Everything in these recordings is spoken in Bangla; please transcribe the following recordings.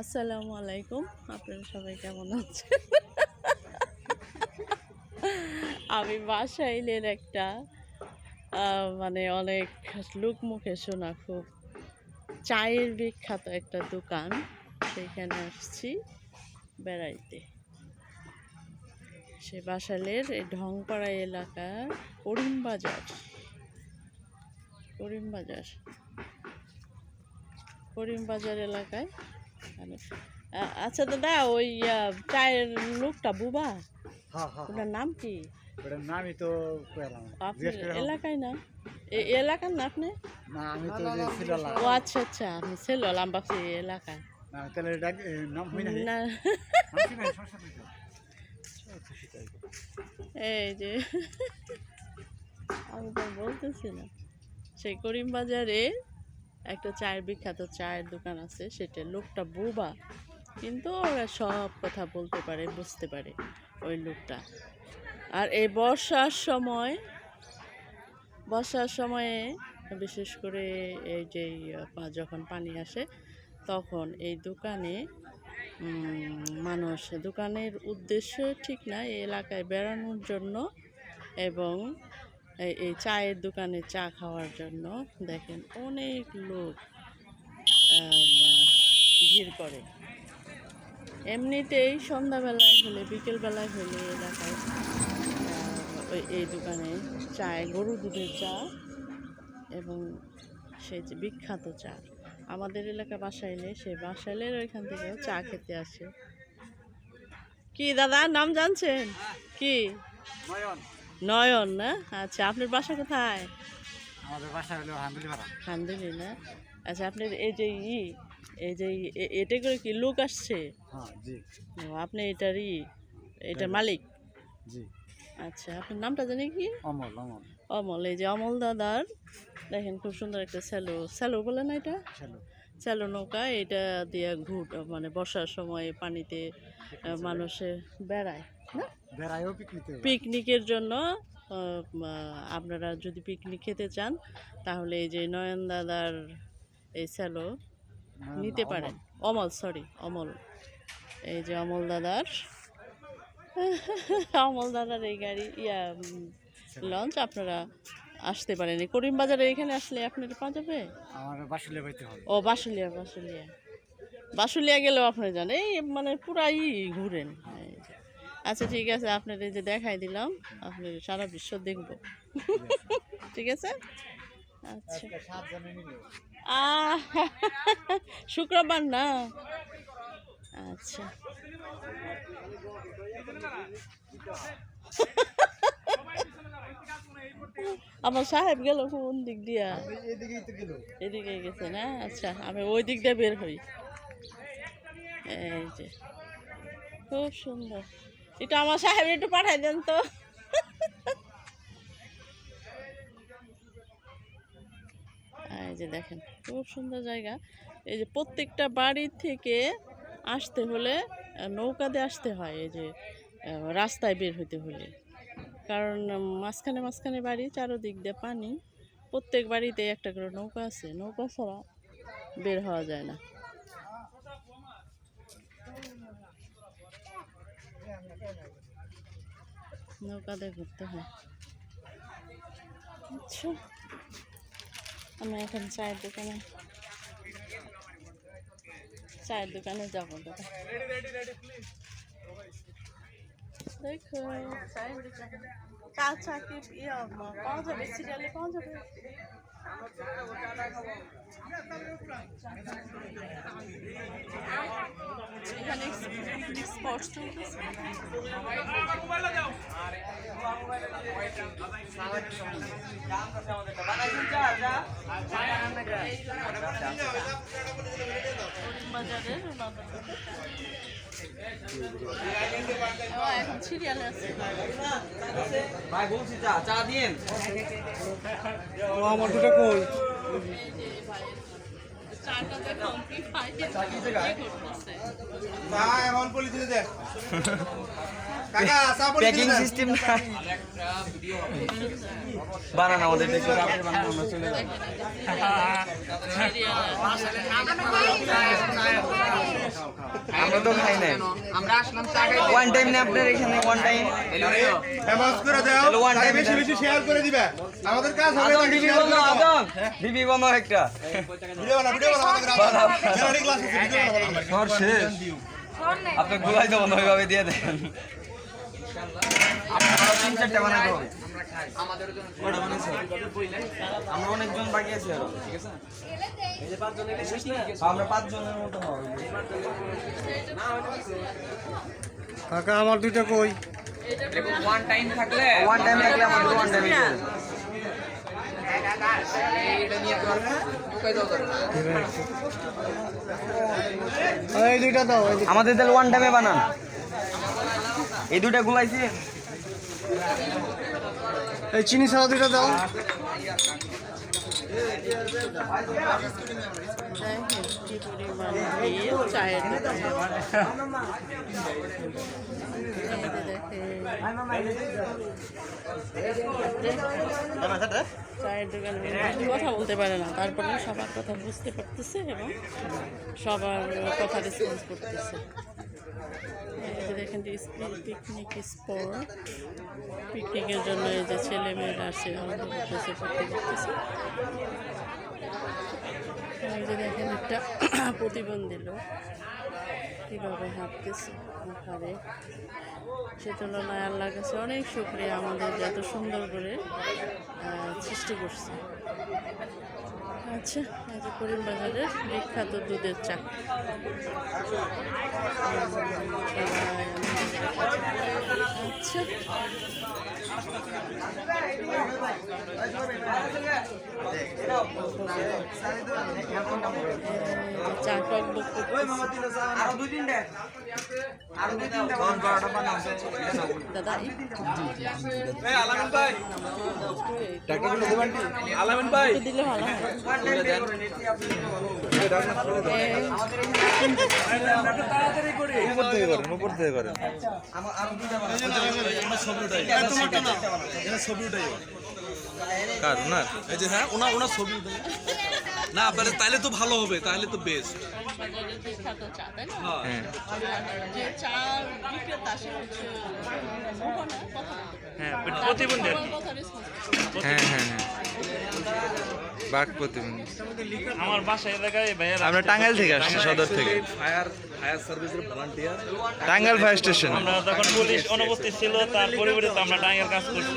আসসালামু আলাইকুম। আপনারা সবাই কেমন আছেন? আমি বাসাইলের একটা মানে অনেক লোক মুখে শোনা খুব চায়ের বিখ্যাত একটা দোকান। সেখানে আসছি বেড়াইতে। সে বাসালের এই ঢংপাড়া এলাকা করিম বাজার। করিম বাজার। করিম বাজার এলাকায় আচ্ছা দাদা ওই চায়ের লোকটা বুবা? হ্যাঁ হ্যাঁ নাম কি? ওটার নামই তো পেলাম। না। আপনি জিজ্ঞেস করে হোক। এলাকায় না? এ- এলাকার না আপনি? ও আচ্ছা আচ্ছা আমি ছিল লাম্বাসি এলাকায়। নাম। এই যে আমি তো বলতেছি না। সেই করিম বাজারে একটা চায়ের বিখ্যাত চায়ের দোকান আছে, সেটা লোকটা বোবা। কিন্তু ওরা সব কথা বলতে পারে, বুঝতে পারে ওই লোকটা। আর এই বর্ষার সময়, বর্ষার সময়ে বিশেষ করে এই যে যখন পানি আসে, তখন এই দোকানে মানুষ, দোকানের উদ্দেশ্য ঠিক না, এই এলাকায় বেড়ানোর জন্য এবং এই- চায়ের দোকানে চা খাওয়ার জন্য দেখেন অনেক লোক ভিড় করে। এমনিতেই সন্ধ্যাবেলায় হলে, বিকেলবেলায় হলে এলাকায় এই দোকানে চায় গরু দুধের চা এবং সেই যে বিখ্যাত চা। আমাদের এলাকা বাসাইলে সেই বাসাইলের ওইখান থেকেও চা খেতে আসে। কি দাদা, নাম জানছেন? কি? নয়ন না? আচ্ছা আপনার বাসা কোথায়? আমাদের বাসা হলো হান্দুলি ভাড়া হান্দুলি না? আচ্ছা আপনার এই যে ই এই যে এটা করে কি লোক আসছে? হ্যাঁ আপনি এটার ই এটার মালিক? জি। আচ্ছা আপনার নামটা জানি কি? অমল অমল। অমল এই যে অমল দাদার দেখেন খুব সুন্দর একটা স্যালো স্যালো বলে না এটা? স্যালো নৌকা এটা দিয়ে ঘুট মানে বর্ষার সময় পানিতে মানুষে বেড়ায়। পিকনিকের জন্য আপনারা যদি পিকনিক খেতে চান তাহলে এই যে নয়ন দাদার এই স্যালো নিতে পারেন। অমল সরি অমল। এই যে অমল দাদার। অমল দাদার এই গাড়ি ইয়া লঞ্চ আপনারা আসতে পারেন। এই করিম বাজারে এখানে আসলে আপনারা পাওয়া যাবে? আমার হবে। ও বাসুলিয়া বাসুলিয়া। বাসুলিয়া গেলেও আপনারা জানেন এই মানে পুরাই ঘুরেন। এই যে। আচ্ছা ঠিক আছে আপনার এই যে দেখাই দিলাম আপনি সারা বিশ্ব দেখব। ঠিক আছে? আচ্ছা। শুক্রবার না? আচ্ছা। আমার সাহেব গেল কোন দিক দিয়া? এদিকে গেছে না? আচ্ছা আমি ওই দিক দিয়ে বের হই। এই যে খুব সুন্দর। এটা আমার সাহেব একটু পাঠাই দেন তো। এই যে দেখেন, খুব সুন্দর জায়গা। এই যে প্রত্যেকটা বাড়ি থেকে আসতে হলে নৌকাতে আসতে হয় এই যে রাস্তায় বের হতে হলে। কারণ মাঝখানে মাঝখানে বাড়ি, চারোদিক দিয়ে পানি। প্রত্যেক বাড়িতে একটা করে নৌকা আছে। নৌকা ছাড়া বের হওয়া যায় না। নৌকাতে ঘুরতে হয়। আচ্ছা। আমি এখন চায়ের দোকানে চায়ের দোকানে যাব দাদা। দেখো চায়ের দোকানে চা চা কি পাওয়া যাবে সিরিয়ালে পাওয়া যাবে। এখানে স্পট বাজারের ভাই বলছি চা চা ও আমার দুটো কই? প্যাকিং সিস্টেম না। আমাদের আমরা চলে আমরা তো খাই নাই। আমরা আসলাম ওয়ান টাইম না আপনার এখানে ওয়ান টাইম ফেমাস করে দাও। তাহলে one বেশি বেশি শেয়ার করে দিবে। আমাদের কাজ হবে বন্ধ একটা। আপনি গুলাই দেবো না ওইভাবে দিয়ে দেন? আমরা অনেকজন বাকি আছি আরও ঠিক আছে? আমরা পাঁচজনের মতো কাকা আমার দুইটা কই? ওয়ান টাইম থাকলে ওয়ান টাইম থাকলে আমাদের ওয়ান টাইম এটা নিয়ে তো ঢুকাই দাও ধরো। এই দুইটা দাও আমাদের তাহলে ওয়ান টাইমে বানান। এই দুটা গুলাইছি। এই চিনি ছাড়া দুইটা দাও দেখেন কি পরিমাণ ভিড় চায়ের দোকানে কথা বলতে পারে না তারপরে সবার কথা বুঝতে পারতেছে এবং সবার কথা রেসপন্স করতেছে দেখেন যে পিকনিক স্পট পিকনিকের জন্য এই যে ছেলে মেয়েরা আসে আনন্দ করতেছে। দেখেন একটা প্রতিবন্ধী লোক কীভাবে হাঁটতেছে পাহাড়ে। সে তুলনায় আল্লাহর কাছে অনেক শুক্রিয়া, আমাদের এত সুন্দর করে সৃষ্টি করছে। আচ্ছা এই যে করিম বাজারের বিখ্যাত দুধের চা। আচ্ছা। চা টক বক করতেছে। আরও দুই তিনটা আরও দুই তিনটা দশ বারোটা বানাও দাদা আলামিন ভাই। দিলে ভালো হয়। উপর থেকে করেন উপর কার ওনার এই যে হ্যাঁ ওনার ওনার ছবি। না তাহলে তাহলে তো ভালো হবে তাহলে তো বেস্ট হ্যাঁ। হ্যাঁ। প্রতিবন্ধী কথা response করছে। হ্যাঁ হ্যাঁ হ্যাঁ। বাঘ প্রতিবন্ধী। আমার বাসা এলাকায় ভাইয়ের আমরা টাঙ্গাইল থেকে আসছি সদর থেকে। ফায়ার ফায়ার সার্ভিসের ভলান্টিয়ার টাঙ্গাইল ফায়ার স্টেশন। আমরা যখন পুলিশ অনুপস্থিত ছিল তার পরিবর্তে আমরা টাঙ্গাইল কাজ করছি।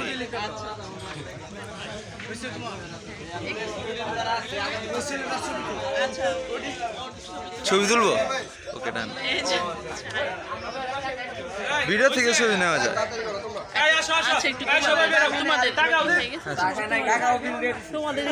ছবি তুলবো? ওকে ডান ভিডিও থেকে ছবি নেওয়া যায়। আচ্ছা একটু তোমাদের